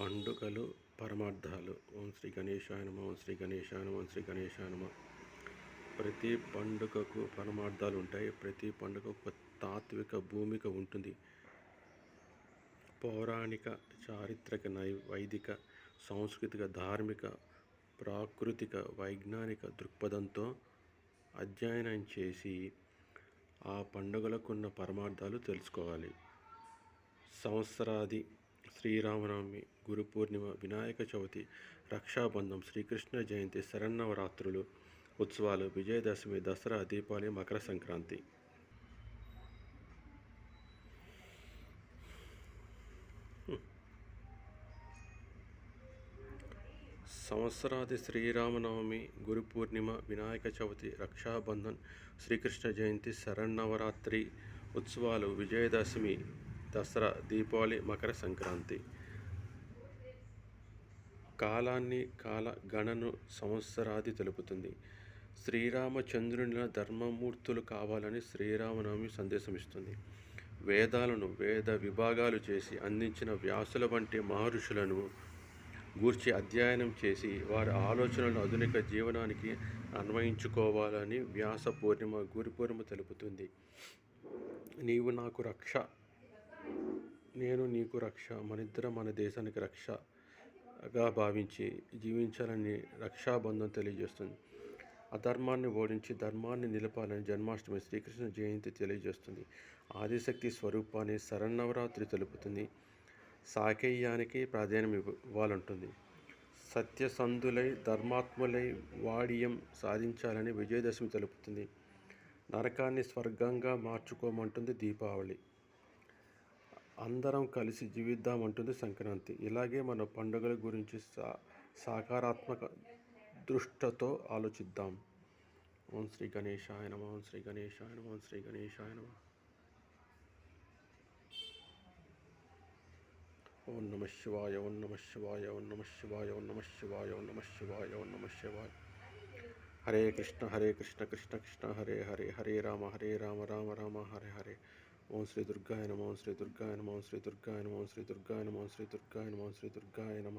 పండుగలు పరమార్థాలు. ఓం శ్రీ గణేశాయ నమ ఓం శ్రీ గణేశాయ నమ ఓం శ్రీ గణేశాయ నమ. ప్రతి పండుగకు పరమార్థాలు ఉంటాయి. ప్రతి పండుగకు ఒక తాత్విక భూమిక ఉంటుంది. పౌరాణిక చారిత్రక నై వైదిక సాంస్కృతిక ధార్మిక ప్రాకృతిక వైజ్ఞానిక దృక్పథంతో అధ్యయనం చేసి ఆ పండుగలకున్న పరమార్థాలు తెలుసుకోవాలి. సంవత్సరాది శ్రీరామనవమి గురు పూర్ణిమ వినాయక చవితి రక్షాబంధం శ్రీకృష్ణ జయంతి శరన్నవరాత్రులు ఉత్సవాలు విజయదశమి దసరా దీపావళి మకర సంక్రాంతి. సంవత్సరాది శ్రీరామనవమి గురు పూర్ణిమ వినాయక చవితి రక్షాబంధన్ శ్రీకృష్ణ జయంతి శరన్నవరాత్రి ఉత్సవాలు విజయదశమి దసరా దీపావళి మకర సంక్రాంతి. కాలాన్ని కాల గణను సంవత్సరాది తెలుపుతుంది. శ్రీరామచంద్రునిల ధర్మమూర్తులు కావాలని శ్రీరామనవమి సందేశం ఇస్తుంది వేదాలను వేద విభాగాలు చేసి అందించిన వ్యాసుల వంటి మహర్షులను గూర్చి అధ్యయనం చేసి వారి ఆలోచనలను ఆధునిక జీవనానికి అన్వయించుకోవాలని వ్యాస పూర్ణిమ గురు పూర్ణిమ తెలుపుతుంది. నీవు నాకు రక్ష నేను నీకు రక్ష మనిద్దరం మన దేశానికి రక్షగా భావించి జీవించాలని రక్షాబంధం తెలియజేస్తుంది. అధర్మాన్ని ఓడించి ధర్మాన్ని నిలపాలని జన్మాష్టమి శ్రీకృష్ణ జయంతి తెలియజేస్తుంది. ఆదిశక్తి స్వరూపాన్ని శరన్నవరాత్రి తెలుపుతుంది. సాకేయానికి ప్రాధాన్యం ఇవ్వాలంటుంది. సత్యసంధులై ధర్మాత్ములై వాడియం సాధించాలని విజయదశమి తెలుపుతుంది. నరకాన్ని స్వర్గంగా మార్చుకోమంటుంది దీపావళి. అందరం కలిసి జీవిద్దాం అంటుంది సంక్రాంతి. ఇలాగే మన పండుగల గురించి సా సాకారాత్మక దృష్టతో ఆలోచిద్దాం. ఓం శ్రీ గణేశాయ నమ ఓం శ్రీ గణేశాయ నమ ఓం శ్రీ గణేశాయ నమ. ఓం నమ శివాయ ఓం నమ శివాయ ఓం నమ శివాయ ఓం నమ శివాయ ఓం నమ శివాయ ఓం నమ శివాయ. హరే కృష్ణ హరే కృష్ణ కృష్ణ కృష్ణ హరే హరే హరే రామ హరే రామ రామ రామ హరే హరే ఓం శ్రీ దుర్గాయ నమ ఓం శ్రీ దుర్గాయ నమ ఓం శ్రీ దుర్గాయ నమ ఓం శ్రీ దుర్గాయ నమ ఓం శ్రీ దుర్గాయ నమ ఓం శ్రీ దుర్గాయ నమ